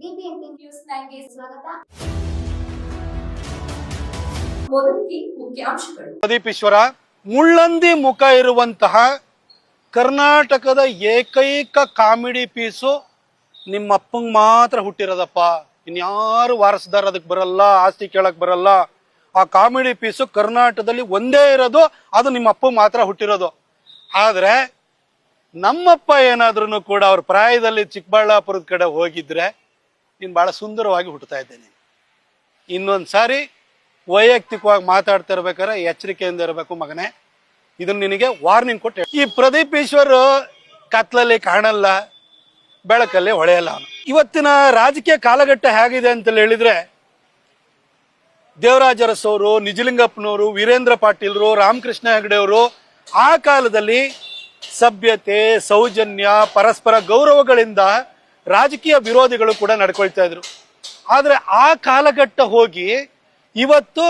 News ಸ್ವಾಗತ. ಮುಖ್ಯಾಂಶಗಳು. ಮುಳ್ಳಂದಿ ಮುಖ ಇರುವಂತಹ ಕರ್ನಾಟಕದ ಏಕೈಕ ಕಾಮಿಡಿ ಪೀಸು ನಿಮ್ಮ ಅಪ್ಪಂಗೆ ಮಾತ್ರ ಹುಟ್ಟಿರೋದಪ್ಪ. ಇನ್ಯಾರು ವಾರಸದಾರ ಅದಕ್ಕೆ ಬರಲ್ಲ, ಆಸ್ತಿ ಕೇಳಕ್ ಬರಲ್ಲ. ಆ ಕಾಮಿಡಿ ಪೀಸು ಕರ್ನಾಟಕದಲ್ಲಿ ಒಂದೇ ಇರೋದು, ಅದು ನಿಮ್ಮ ಅಪ್ಪ ಮಾತ್ರ ಹುಟ್ಟಿರೋದು. ಆದ್ರೆ ನಮ್ಮಪ್ಪ ಏನಾದ್ರೂ ಕೂಡ ಅವ್ರ ಪ್ರಾಯದಲ್ಲಿ ಚಿಕ್ಕಬಳ್ಳಾಪುರದ ಕಡೆ ಹೋಗಿದ್ರೆ ನೀನು ಭಾಳ ಸುಂದರವಾಗಿ ಹುಟ್ಟುತ್ತಾ ಇದ್ದೇನೆ. ಇನ್ನೊಂದು ಸಾರಿ ವೈಯಕ್ತಿಕವಾಗಿ ಮಾತಾಡ್ತಾ ಇರ್ಬೇಕಾದ್ರೆ ಎಚ್ಚರಿಕೆಯಿಂದ ಇರಬೇಕು ಮಗನೇ. ಇದನ್ನು ನಿನಗೆ ವಾರ್ನಿಂಗ್ ಕೊಟ್ಟೆ. ಈ ಪ್ರದೀಪ್ ಈಶ್ವರ್ ಕತ್ಲಲ್ಲಿ ಕಾಣಲ್ಲ, ಬೆಳಕಲ್ಲಿ ಹೊಳೆಯಲ್ಲ ಅವನು. ಇವತ್ತಿನ ರಾಜಕೀಯ ಕಾಲಘಟ್ಟ ಹೇಗಿದೆ ಅಂತ ಹೇಳಿದ್ರೆ ದೇವರಾಜ ಅರಸು ಅವರು, ನಿಜಲಿಂಗಪ್ಪನವರು, ವೀರೇಂದ್ರ ಪಾಟೀಲ್ರು, ರಾಮಕೃಷ್ಣ ಹೆಗಡೆ ಅವರು, ಆ ಕಾಲದಲ್ಲಿ ಸಭ್ಯತೆ, ಸೌಜನ್ಯ, ಪರಸ್ಪರ ಗೌರವಗಳಿಂದ ರಾಜಕೀಯ ವಿರೋಧಿಗಳು ಕೂಡ ನಡ್ಕೊಳ್ತಾ ಇದ್ರು. ಆದರೆ ಆ ಕಾಲಘಟ್ಟ ಹೋಗಿ ಇವತ್ತು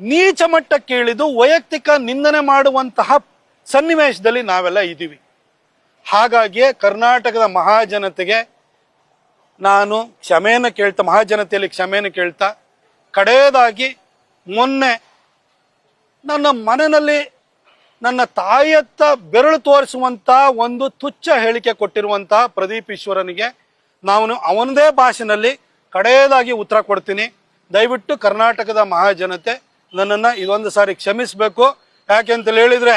ನೀಚ ಮಟ್ಟಕ್ಕೆ ಇಳಿದು ವೈಯಕ್ತಿಕ ನಿಂದನೆ ಮಾಡುವಂತಹ ಸನ್ನಿವೇಶದಲ್ಲಿ ನಾವೆಲ್ಲ ಇದ್ದೀವಿ. ಹಾಗಾಗಿ ಕರ್ನಾಟಕದ ಮಹಾಜನತೆಗೆ ನಾನು ಕ್ಷಮೆಯನ್ನು ಕೇಳ್ತಾ, ಮಹಾಜನತೆಯಲ್ಲಿ ಕ್ಷಮೆಯನ್ನು ಕೇಳ್ತಾ, ಕಡೆಯದಾಗಿ ಮೊನ್ನೆ ನನ್ನ ಮನೆಯಲ್ಲಿ ನನ್ನ ತಾಯಿಯತ್ತ ಬೆರಳು ತೋರಿಸುವಂತ ಒಂದು ತುಚ್ಛ ಹೇಳಿಕೆ ಕೊಟ್ಟಿರುವಂತ ಪ್ರದೀಪ್ ಈಶ್ವರನಿಗೆ ನಾನು ಅವನದೇ ಭಾಷೆನಲ್ಲಿ ಕಡೆಯದಾಗಿ ಉತ್ತರ ಕೊಡ್ತೀನಿ. ದಯವಿಟ್ಟು ಕರ್ನಾಟಕದ ಮಹಾಜನತೆ ನನ್ನನ್ನು ಇದೊಂದು ಸಾರಿ ಕ್ಷಮಿಸಬೇಕು. ಯಾಕೆಂತ ಹೇಳಿದ್ರೆ,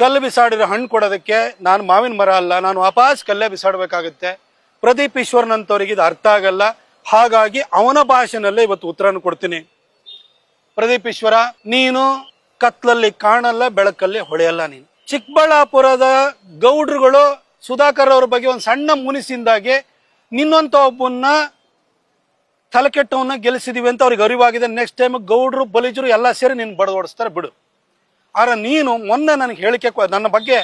ಕಲ್ಲು ಬಿಸಾಡಿರೋ ಹಣ್ಣು ಕೊಡೋದಕ್ಕೆ ನಾನು ಮಾವಿನ ಮರ ಅಲ್ಲ, ನಾನು ವಾಪಸ್ ಕಲ್ಲೇ ಬಿಸಾಡಬೇಕಾಗುತ್ತೆ. ಪ್ರದೀಪ್ ಈಶ್ವರನಂತವರಿಗೆ ಇದು ಅರ್ಥ ಆಗಲ್ಲ. ಹಾಗಾಗಿ ಅವನ ಭಾಷೆನಲ್ಲೇ ಇವತ್ತು ಉತ್ತರನ ಕೊಡ್ತೀನಿ. ಪ್ರದೀಪ್ ಈಶ್ವರ, ನೀನು ಕತ್ಲಲ್ಲಿ ಕಾಣಲ್ಲ, ಬೆಳಕಲ್ಲಿ ಹೊಳೆಯಲ್ಲ ನೀನು. ಚಿಕ್ಕಬಳ್ಳಾಪುರದ ಗೌಡ್ರುಗಳು ಸುಧಾಕರ್ ಅವ್ರ ಬಗ್ಗೆ ಒಂದು ಸಣ್ಣ ಮುನಿಸಿಂದಾಗಿ ನಿನ್ನಂತ ಒಬ್ಬನ್ನ ತಲೆಕೆಟ್ಟವನ್ನ ಗೆಲ್ಲಿಸಿದೀವಿ ಅಂತ ಅವ್ರಿಗೆ ಅರಿವಾಗಿದೆ. ನೆಕ್ಸ್ಟ್ ಟೈಮ್ ಗೌಡ್ರು, ಬಲಿಜರು ಎಲ್ಲ ಸೇರಿ ನಿನ್ನ ಬಡದೋಡಿಸ್ತಾರೆ ಬಿಡು. ಆದ್ರೆ ನೀನು ಮೊನ್ನೆ ನನಗೆ ಹೇಳಿಕೆ ನನ್ನ ಬಗ್ಗೆ,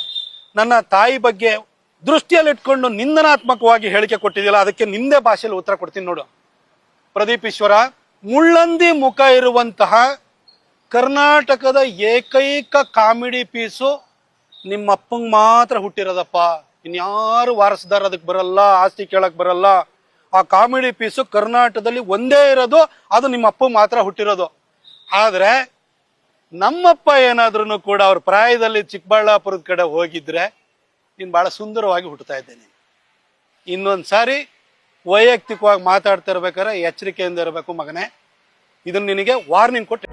ನನ್ನ ತಾಯಿ ಬಗ್ಗೆ ದೃಷ್ಟಿಯಲ್ಲಿಟ್ಕೊಂಡು ನಿಂದನಾತ್ಮಕವಾಗಿ ಹೇಳಿಕೆ ಕೊಟ್ಟಿದ್ದೀಲ್ಲ ಅದಕ್ಕೆ ನಿಂದೆ ಭಾಷೆಯಲ್ಲಿ ಉತ್ತರ ಕೊಡ್ತೀನಿ ನೋಡು. ಪ್ರದೀಪ್ ಈಶ್ವರ, ಮುಳ್ಳಂದಿ ಮುಖ ಇರುವಂತಹ ಕರ್ನಾಟಕದ ಏಕೈಕ ಕಾಮಿಡಿ ಪೀಸು ನಿಮ್ಮ ಅಪ್ಪಂಗೆ ಮಾತ್ರ ಹುಟ್ಟಿರೋದಪ್ಪ. ಇನ್ಯಾರು ವಾರಸದಾರ ಅದಕ್ಕೆ ಬರಲ್ಲ, ಆಸ್ತಿ ಕೇಳಕ್ ಬರಲ್ಲ. ಆ ಕಾಮಿಡಿ ಪೀಸು ಕರ್ನಾಟಕದಲ್ಲಿ ಒಂದೇ ಇರೋದು, ಅದು ನಿಮ್ಮ ಅಪ್ಪ ಮಾತ್ರ ಹುಟ್ಟಿರೋದು. ಆದ್ರೆ ನಮ್ಮಪ್ಪ ಏನಾದ್ರೂ ಕೂಡ ಅವ್ರ ಪ್ರಾಯದಲ್ಲಿ ಚಿಕ್ಕಬಳ್ಳಾಪುರದ ಕಡೆ ಹೋಗಿದ್ರೆ ನೀನು ಬಹಳ ಸುಂದರವಾಗಿ ಹುಟ್ಟುತ್ತಾ ಇದ್ದೇನೆ. ಇನ್ನೊಂದು ಸಾರಿ ವೈಯಕ್ತಿಕವಾಗಿ ಮಾತಾಡ್ತಾ ಇರ್ಬೇಕಾದ್ರೆ ಎಚ್ಚರಿಕೆಯಿಂದ ಇರಬೇಕು ಮಗನೇ. ಇದನ್ನ ನಿನಗೆ ವಾರ್ನಿಂಗ್ ಕೊಟ್ಟೆ.